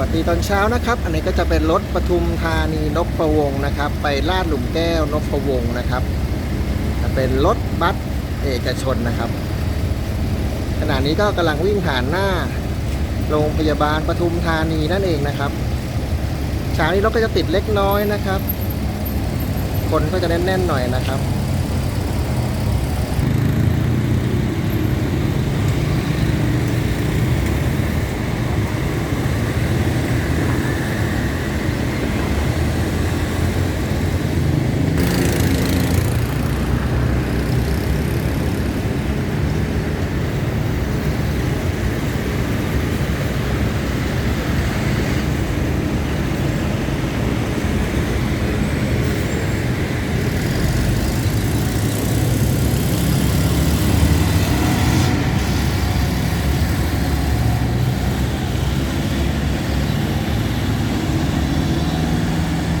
วัสดีตอนเช้านะครับ อันนี้ก็จะเป็นรถปทุมธานีนพวงนะครับ ไปลาดหลุมแก้วนพวงนะครับ จะเป็นรถบัสเอกชนนะครับ ขณะนี้ก็กำลังวิ่งผ่านหน้าโรงพยาบาลปทุมธานีนั่นเองนะครับเช้านี้รถก็จะติดเล็กน้อยนะครับ คนก็จะแน่นๆหน่อยนะครับ